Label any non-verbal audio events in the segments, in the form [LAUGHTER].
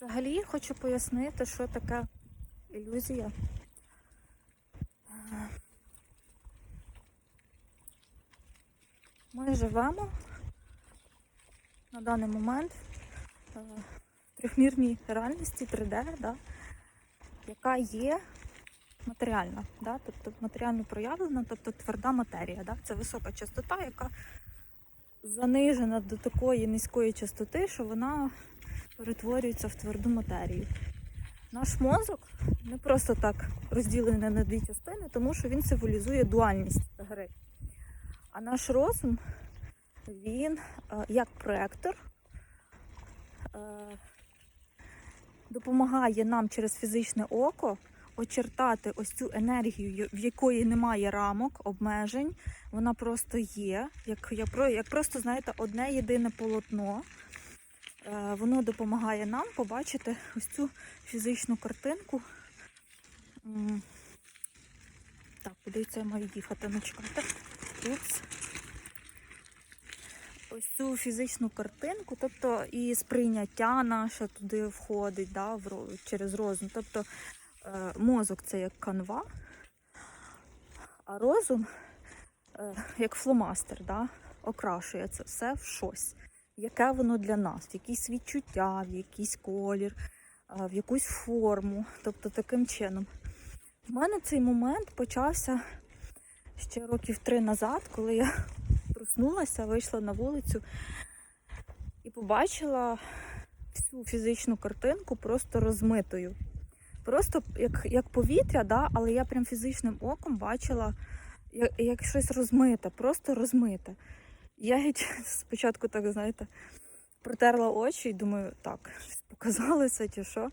Взагалі хочу пояснити, що таке ілюзія. Е, Ми живемо на даний момент е, в трьохмірній реальності 3D, да, яка є матеріальна, да, тобто матеріально проявлена, тобто тверда матерія. Да, це висока частота, яка занижена до такої низької частоти, що вона перетворюється в тверду матерію. Наш мозок не просто так розділений на дві частини, тому що він символізує дуальність гри. А наш розум, він е, як проектор е, допомагає нам через фізичне око очертати ось цю енергію, в якої немає рамок, обмежень. Вона просто є, як, як, як просто, знаєте, одне єдине полотно. Е, Воно допомагає нам побачити ось цю фізичну картинку. Так, куди це я маю їхати? Ну, чекайте. Упс. Ось цю фізичну картинку, тобто і сприйняття наше туди входить да, через розум. Тобто е, мозок це як канва, а розум е, як фломастер, да, окрашує це все в щось. Яке воно для нас, в якісь відчуття, в якийсь колір, в якусь форму. Тобто таким чином. В мене цей момент почався ще років три назад, коли я проснулася, вийшла на вулицю і побачила всю фізичну картинку просто розмитою. Просто як, як повітря, да, але я прям фізичним оком бачила як, як щось розмите, просто розмите. Я [LAUGHS] геть спочатку так, знаєте, протерла очі і думаю, так, показалося чи що.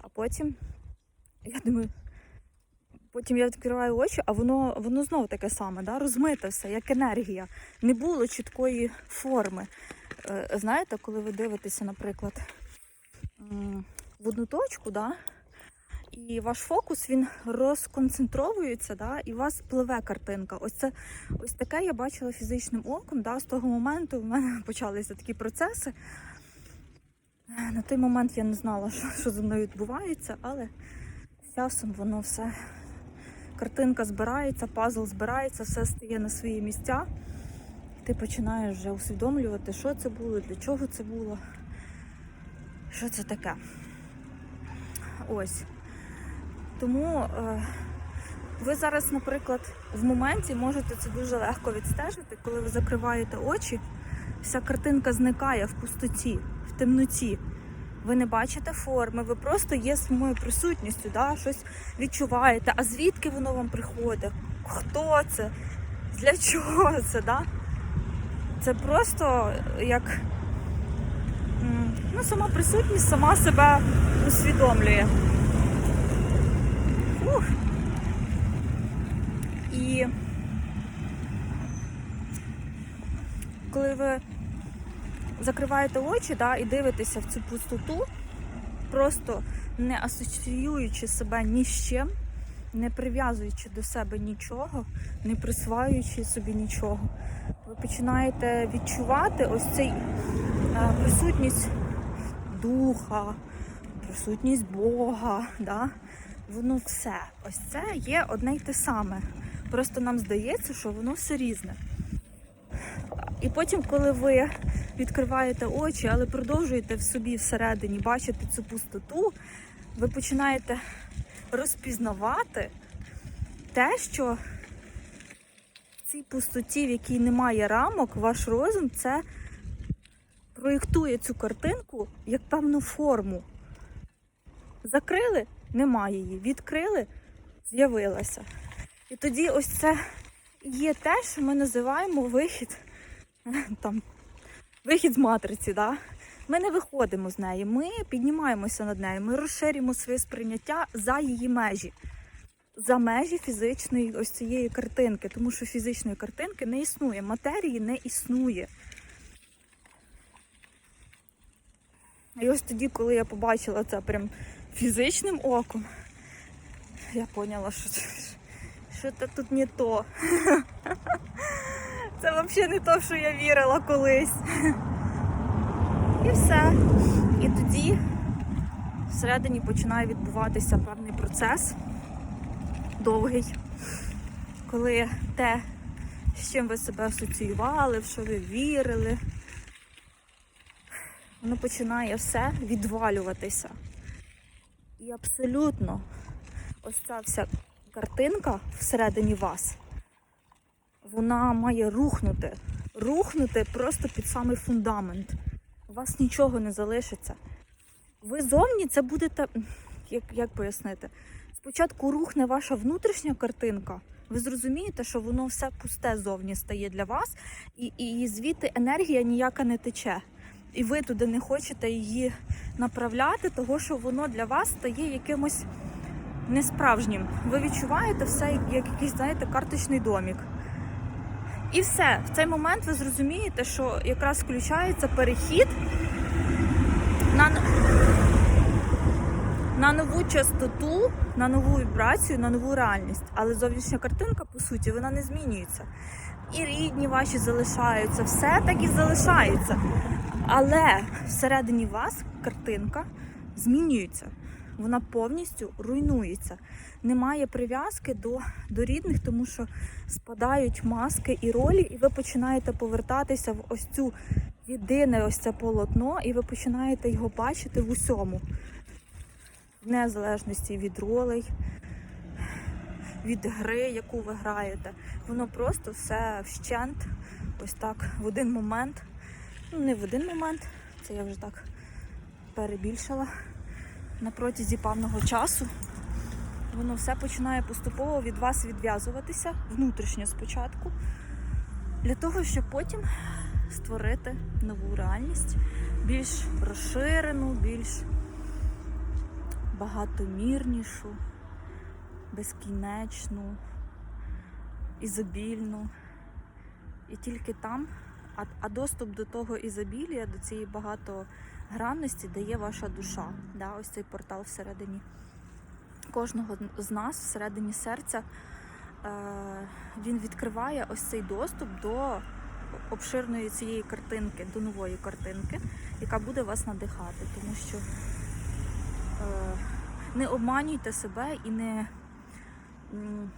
А потім я думаю, потім я відкриваю очі, а воно, воно знову таке саме, да? розмите все, як енергія. Не було чіткої форми. Е, Знаєте, коли ви дивитеся, наприклад, в одну точку, да? І ваш фокус він розконцентровується, да? і у вас пливе картинка. Ось це ось таке я бачила фізичним оком. Да? З того моменту в мене [LAUGHS] почалися такі процеси. На той момент я не знала, що, що зі мною відбувається, але з часом воно все. Картинка збирається, пазл збирається, все стає на свої місця. Ти починаєш вже усвідомлювати, що це було, для чого це було, що це таке. Ось. Тому е, ви зараз, наприклад, в моменті можете це дуже легко відстежити, коли ви закриваєте очі, вся картинка зникає в пустоті, в темноті. Ви не бачите форми, ви просто є самою присутністю, да? щось відчуваєте. А звідки воно вам приходить? Хто це? Для чого це? Да? Це просто як ну, сама присутність сама себе усвідомлює. Фух. І коли ви закриваєте очі да, і дивитеся в цю пустоту, просто не асоціюючи себе ні з чим, не прив'язуючи до себе нічого, не присваюючи собі нічого, ви починаєте відчувати ось цей е, присутність духа, присутність Бога. Да? Воно все. Ось це є одне й те саме. Просто нам здається, що воно все різне. І потім, коли ви відкриваєте очі, але продовжуєте в собі всередині бачити цю пустоту, ви починаєте розпізнавати те, що в цій пустоті, в якій немає рамок, ваш розум це проєктує цю картинку як певну форму. Закрили немає її. Відкрили з'явилася. І тоді ось це є те, що ми називаємо вихід [LAUGHS] там, вихід з матриці. Да? Ми не виходимо з неї, ми піднімаємося над нею, ми розширюємо своє сприйняття за її межі, за межі фізичної ось цієї картинки, тому що фізичної картинки не існує, матерії не існує. І ось тоді, коли я побачила це прям фізичним оком, я поняла, що що це тут не то. Це взагалі не то, що я вірила колись. І все. І тоді всередині починає відбуватися певний процес довгий, коли те, з чим ви себе асоціювали, в що ви вірили, воно починає все відвалюватися. І абсолютно ось ця вся картинка всередині вас, вона має рухнути. Рухнути просто під самий фундамент. У вас нічого не залишиться. Ви зовні це будете, як, як пояснити, спочатку рухне ваша внутрішня картинка. Ви зрозумієте, що воно все пусте зовні стає для вас, і, і звідти енергія ніяка не тече. І ви туди не хочете її направляти, того що воно для вас стає якимось несправжнім. Ви відчуваєте все як, як якийсь, знаєте, карточний домік. І все, в цей момент ви зрозумієте, що якраз включається перехід на, на нову частоту, на нову вібрацію, на нову реальність. Але зовнішня картинка, по суті, вона не змінюється. І рідні ваші залишаються, все так і залишається. Але всередині вас картинка змінюється. Вона повністю руйнується. Немає прив'язки до, до рідних, тому що спадають маски і ролі, і ви починаєте повертатися в ось цю єдине ось це полотно, і ви починаєте його бачити в усьому. В незалежності від ролей, від гри, яку ви граєте. Воно просто все вщент, ось так, в один момент. Ну, не в один момент, це я вже так перебільшила. На протязі певного часу воно все починає поступово від вас відв'язуватися внутрішньо спочатку, для того, щоб потім створити нову реальність, більш розширену, більш багатомірнішу, безкінечну, ізобільну. І тільки там, а, а доступ до того ізобілія, до цієї багатогранності дає ваша душа. Да? Ось цей портал всередині кожного з нас, всередині серця, е, він відкриває ось цей доступ до обширної цієї картинки, до нової картинки, яка буде вас надихати. Тому що е, не обманюйте себе і не. м,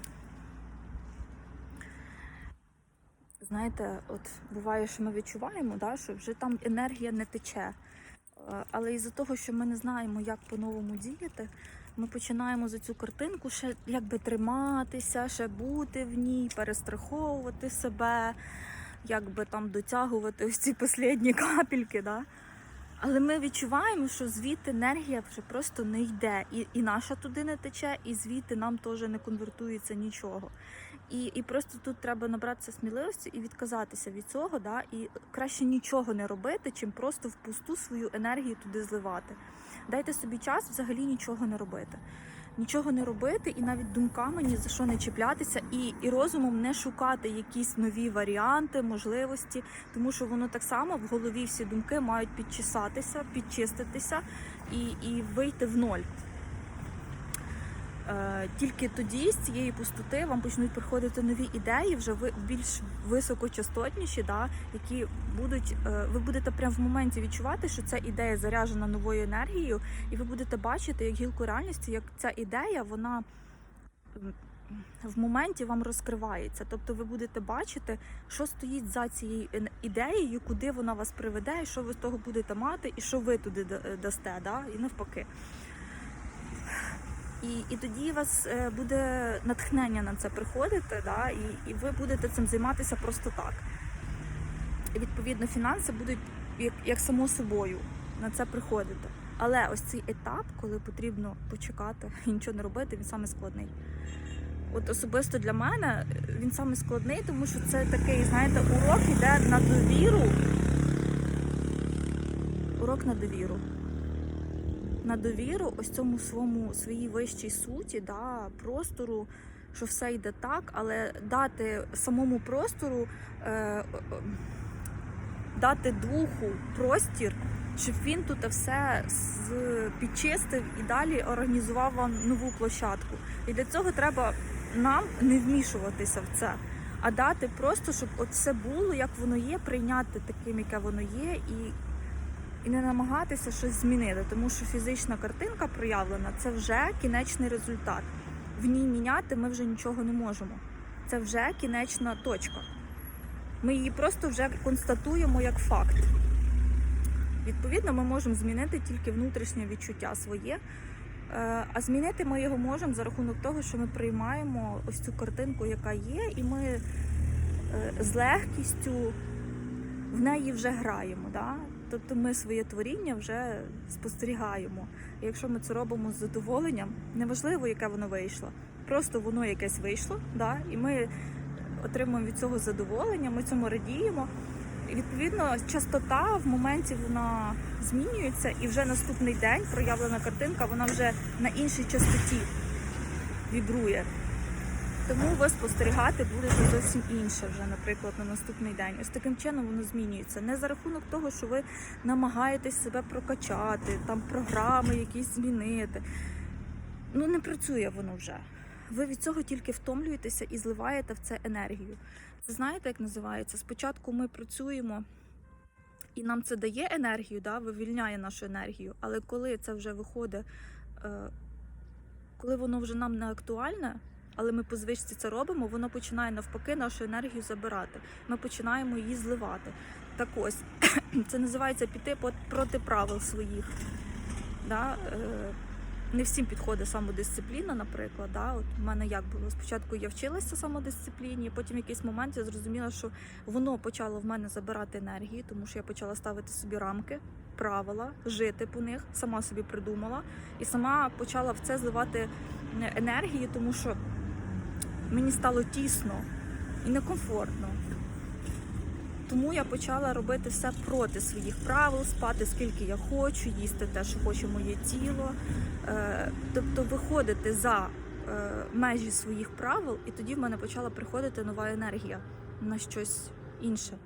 Знаєте, от буває, що ми відчуваємо, да, що вже там енергія не тече. Е, Але із-за того, що ми не знаємо, як по-новому діяти, ми починаємо за цю картинку ще якби триматися, ще бути в ній, перестраховувати себе, якби там дотягувати ось ці останні [LAUGHS] капельки. Да? Але ми відчуваємо, що звідти енергія вже просто не йде. І, і наша туди не тече, і звідти нам теж не конвертується нічого. І, і просто тут треба набратися сміливості і відказатися від цього, да? і краще нічого не робити, чим просто впусту свою енергію туди зливати. Дайте собі час взагалі нічого не робити. Нічого не робити і навіть думками ні за що не чіплятися, і, і розумом не шукати якісь нові варіанти, можливості, тому що воно так само в голові всі думки мають підчесатися, підчиститися і, і вийти в ноль. Е, Тільки тоді з цієї пустоти вам почнуть приходити нові ідеї, вже більш високочастотніші, да, які будуть, е, ви будете прямо в моменті відчувати, що ця ідея заряджена новою енергією, і ви будете бачити як гілку реальності, як ця ідея, вона в моменті вам розкривається. Тобто ви будете бачити, що стоїть за цією ідеєю, куди вона вас приведе, і що ви з того будете мати, і що ви туди дасте, да? і навпаки. І, і тоді у вас е, буде натхнення на це приходити, да, і, і ви будете цим займатися просто так. І відповідно фінанси будуть як, як само собою на це приходити. Але ось цей етап, коли потрібно почекати і нічого не робити, він саме складний. От особисто для мене він саме складний, тому що це такий, знаєте, урок іде на довіру. Урок на довіру на довіру ось цьому своєму своїй вищій суті, да, простору, що все йде так, але дати самому простору, е, е, дати духу простір, щоб він тут все підчистив і далі організував вам нову площадку. І для цього треба нам не вмішуватися в це. А дати просто, щоб от все було, як воно є, прийняти таким, яке воно є, і і не намагатися щось змінити, тому що фізична картинка проявлена це вже кінечний результат. В ній міняти ми вже нічого не можемо. Це вже кінечна точка. Ми її просто вже констатуємо як факт. Відповідно, ми можемо змінити тільки внутрішнє відчуття своє. Е, А змінити ми його можемо за рахунок того, що ми приймаємо ось цю картинку, яка є, і ми е, з легкістю в неї вже граємо. Да? Тобто ми своє творіння вже спостерігаємо. І якщо ми це робимо з задоволенням, неважливо, яке воно вийшло, просто воно якесь вийшло, да? і ми отримуємо від цього задоволення, ми цьому радіємо. І відповідно, частота в моменті вона змінюється, і вже наступний день проявлена картинка, вона вже на іншій частоті вібрує. Тому ви спостерігати будете зовсім інше вже, наприклад, на наступний день. Ось таким чином воно змінюється. Не за рахунок того, що ви намагаєтесь себе прокачати, там програми якісь змінити. Ну не працює воно вже. Ви від цього тільки втомлюєтеся і зливаєте в це енергію. Це знаєте, як називається? Спочатку ми працюємо, і нам це дає енергію, да, вивільняє нашу енергію. Але коли це вже виходить, е, коли воно вже нам не актуальне, але ми по звичці це робимо, воно починає навпаки нашу енергію забирати. Ми починаємо її зливати. Так ось, [CLEARS THROAT] це називається піти проти правил своїх. Да? Е, не всім підходить самодисципліна, наприклад. Да? От у мене як було? Спочатку я вчилася самодисципліні, потім в якийсь момент я зрозуміла, що воно почало в мене забирати енергію, тому що я почала ставити собі рамки, правила, жити по них, сама собі придумала і сама почала в це зливати е, енергії, тому що мені стало тісно і некомфортно. Тому я почала робити все проти своїх правил, спати скільки я хочу, їсти те, що хоче моє тіло. Е, Тобто виходити за е, межі своїх правил, і тоді в мене почала приходити нова енергія на щось інше.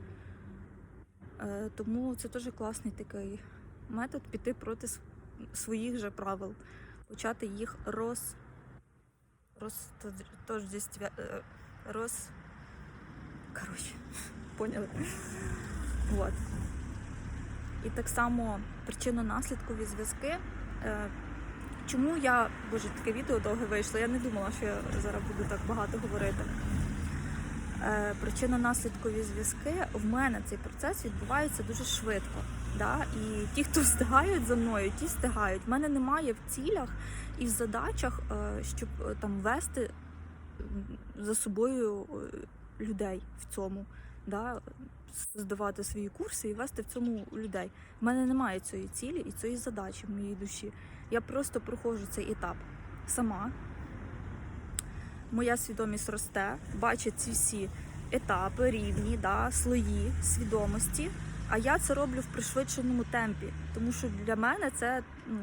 Е, Тому це дуже класний такий метод піти проти своїх же правил, почати їх роз. Роз тождествя- е, роз. Коротше, [LAUGHS] поняли. Вот. І так само причинно-наслідкові зв'язки. Е, Чому я, боже, таке відео довге вийшло, я не думала, що я зараз буду так багато говорити. Е, Причинно-наслідкові зв'язки, в мене цей процес відбувається дуже швидко. Да? І ті, хто встигають за мною, ті встигають. В мене немає в цілях і в задачах, е, щоб е, там вести за собою е, людей в цьому. Да? Здавати свої курси і вести в цьому людей. В мене немає цієї цілі і цієї задачі в моїй душі. Я просто проходжу цей етап сама. Моя свідомість росте, бачить ці всі етапи, рівні, да, слої свідомості. А я це роблю в пришвидшеному темпі, тому що для мене це ну,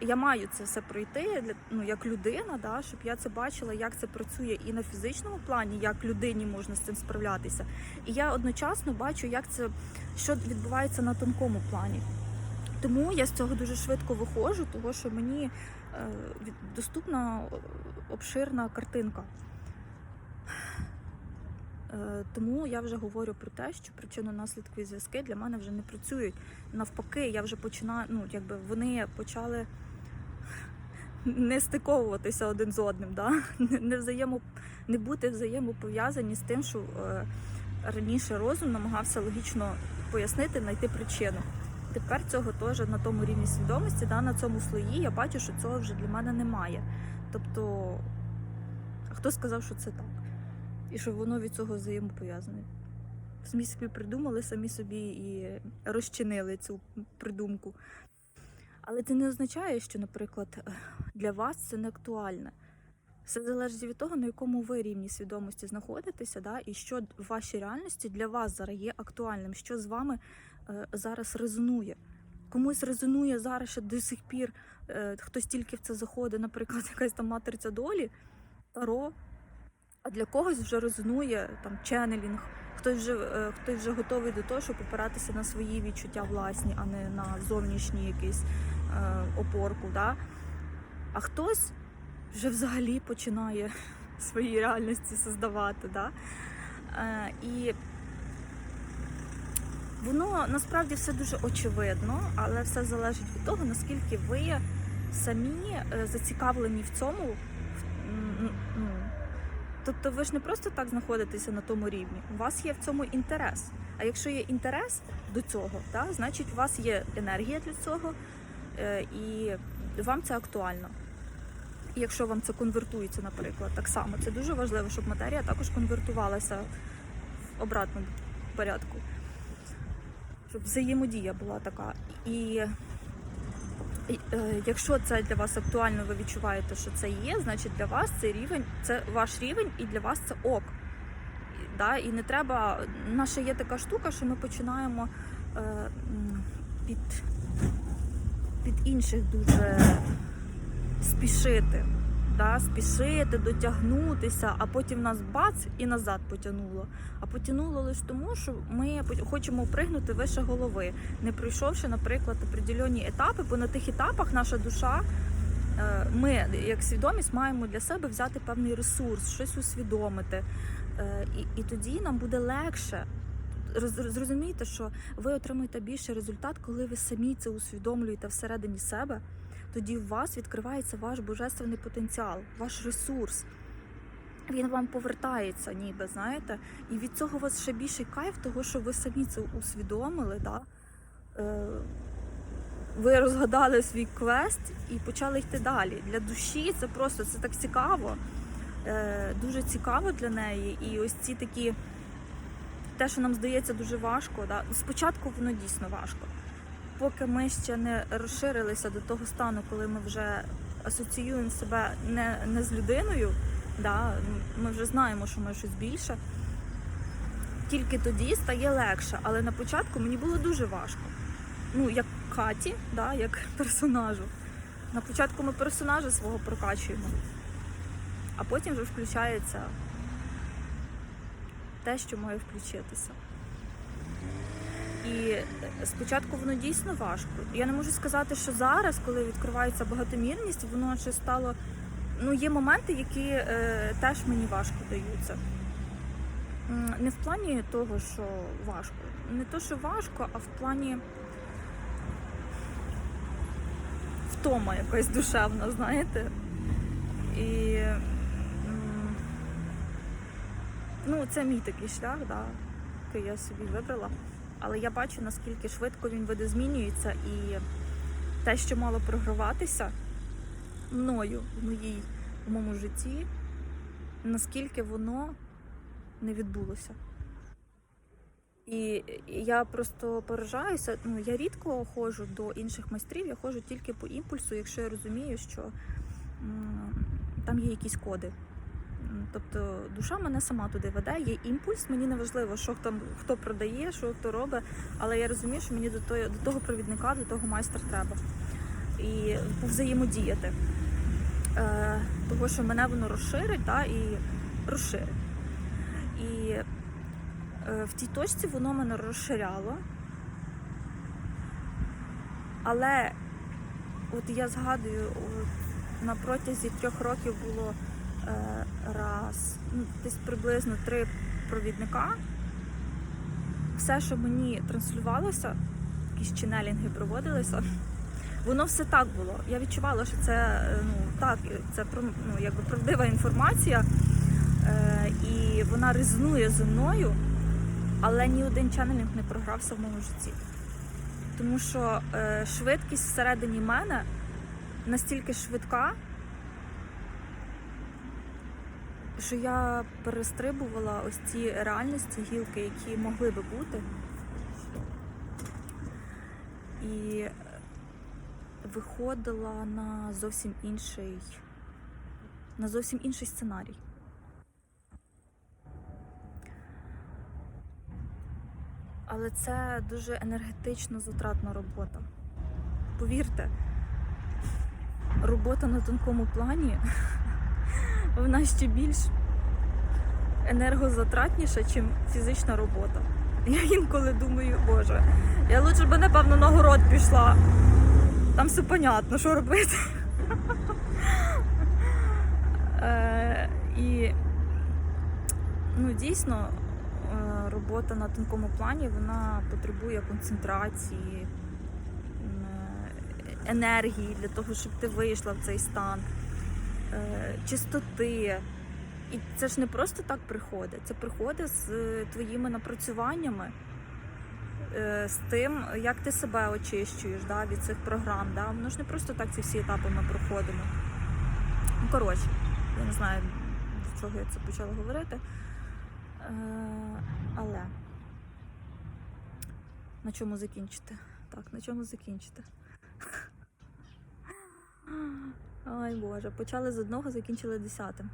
я маю це все пройти для ну як людина, да, щоб я це бачила, як це працює і на фізичному плані, як людині можна з цим справлятися. І я одночасно бачу, як це що відбувається на тонкому плані. Тому я з цього дуже швидко виходжу, тому що мені е, доступна обширна картинка. Е, Тому я вже говорю про те, що причинно-наслідкові зв'язки для мене вже не працюють. Навпаки, я вже починаю, ну якби вони почали [LAUGHS] не стиковуватися один з одним, да? не, взаємо, не бути взаємопов'язані з тим, що е, раніше розум намагався логічно пояснити, знайти причину. Тепер цього теж на тому рівні свідомості, да, на цьому слої я бачу, що цього вже для мене немає. Тобто, хто сказав, що це так? І що воно від цього взаємопов'язане? Самі собі придумали, самі собі і розчинили цю придумку. Але це не означає, що, наприклад, для вас це не актуальне. Все залежить від того, на якому ви рівні свідомості знаходитеся, да, і що в вашій реальності для вас зараз є актуальним, що з вами е, зараз резонує. Комусь резонує зараз ще до сих пір, е, хтось тільки в це заходить, наприклад, [LAUGHS] якась там матриця долі, таро, а для когось вже резонує там ченнелінг, хтось вже, е, хтось вже готовий до того, щоб опиратися на свої відчуття власні, а не на зовнішній якийсь е, опорку. Да? А хтось вже взагалі починає [LAUGHS] свої реальності создавати. Да? Е, і Воно насправді все дуже очевидно, але все залежить від того, наскільки ви самі е, зацікавлені в цьому. М, Ну, тобто ви ж не просто так знаходитеся на тому рівні. У вас є в цьому інтерес. А якщо є інтерес до цього, так, значить у вас є енергія для цього, е, і вам це актуально. Якщо вам це конвертується, наприклад, так само, це дуже важливо, щоб матерія також конвертувалася в обратному порядку. Щоб взаємодія була така. І, якщо це для вас актуально, ви відчуваєте, що це є, значить для вас цей рівень, це ваш рівень, і для вас це ок. Да? і не треба. Наша є така штука, що ми починаємо е, під, під інших дуже спішити. Да, спішити, дотягнутися, а потім нас бац і назад потягнуло. А потягнуло лише тому, що ми хочемо пригнути вище голови, не пройшовши, наприклад, определенні етапи, бо на тих етапах наша душа, е, ми, як свідомість, маємо для себе взяти певний ресурс, щось усвідомити. Е, І, і тоді нам буде легше. Роз- Зрозумійте, що ви отримуєте більший результат, коли ви самі це усвідомлюєте всередині себе тоді у вас відкривається ваш божественний потенціал, ваш ресурс. Він вам повертається, ніби, знаєте, і від цього у вас ще більший кайф, того, що ви самі це усвідомили. Да? Е, ви розгадали свій квест і почали йти далі. Для душі це просто це так цікаво, е, дуже цікаво для неї. І ось ці такі, те, що нам здається дуже важко, да? спочатку воно дійсно важко поки ми ще не розширилися до того стану, коли ми вже асоціюємо себе не, не з людиною, да, ми вже знаємо, що ми щось більше. Тільки тоді стає легше, але на початку мені було дуже важко. Ну, як Каті, да, як персонажу. На початку ми персонажа свого прокачуємо, а потім вже включається те, що має включитися. І е, спочатку воно дійсно важко. Я не можу сказати, що зараз, коли відкривається багатомірність, воно ще стало. Ну, є моменти, які е, теж мені важко даються. Не в плані того, що важко. Не то, що важко, а в плані втома якась душевна, знаєте. І ну, це мій такий шлях, да, який я собі вибрала. Але я бачу, наскільки швидко він видозмінюється, і те, що мало програватися мною в моїй в моєму житті, наскільки воно не відбулося. І я просто поражаюся. Ну, я рідко ходжу до інших майстрів, я ходжу тільки по імпульсу, якщо я розумію, що м, там є якісь коди. Тобто душа мене сама туди веде, є імпульс, мені не важливо, що там хто продає, що хто робить, але я розумію, що мені до того, до того провідника, до того майстра треба. І повзаємодіяти. Е, того, що мене воно розширить да, і розширить. І е, в тій точці воно мене розширяло. Але от я згадую, от, на протязі трьох років було раз, ну, десь приблизно три провідника. Все, що мені транслювалося, якісь ченелінги проводилися, воно все так було. Я відчувала, що це е, ну, так, це ну, якби правдива інформація, е, і вона резонує зі мною, але ні один ченелінг не програвся в моєму житті. Тому що е, швидкість всередині мене настільки швидка, що я перестрибувала ось ці реальності, гілки, які могли би бути. І виходила на зовсім інший, на зовсім інший сценарій. Але це дуже енергетично затратна робота. Повірте, робота на тонкому плані вона ще більш енергозатратніша, ніж фізична робота. [LAUGHS] Я інколи думаю, боже, я лучше б, напевно, на город пішла. Там все понятно, що робити. [LAUGHS] Е, І ну, дійсно, е, робота на тонкому плані вона потребує концентрації, е, енергії для того, щоб ти вийшла в цей стан, чистоти. І це ж не просто так приходить, це приходить з е, твоїми напрацюваннями, е, з тим, як ти себе очищуєш да, від цих програм. Да? Воно ж не просто так ці всі етапи ми проходимо. Ну, коротше, я не знаю, до чого я це почала говорити. Е, але на чому закінчити? Так, на чому закінчити? Ой Боже, почали з одного, закінчили десятим.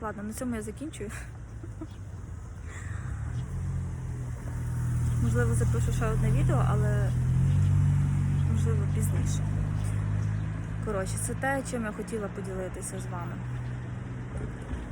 Ладно, на цьому я закінчую. Можливо, запишу ще одне відео, але можливо пізніше. Коротше, це те, чим я хотіла поділитися з вами.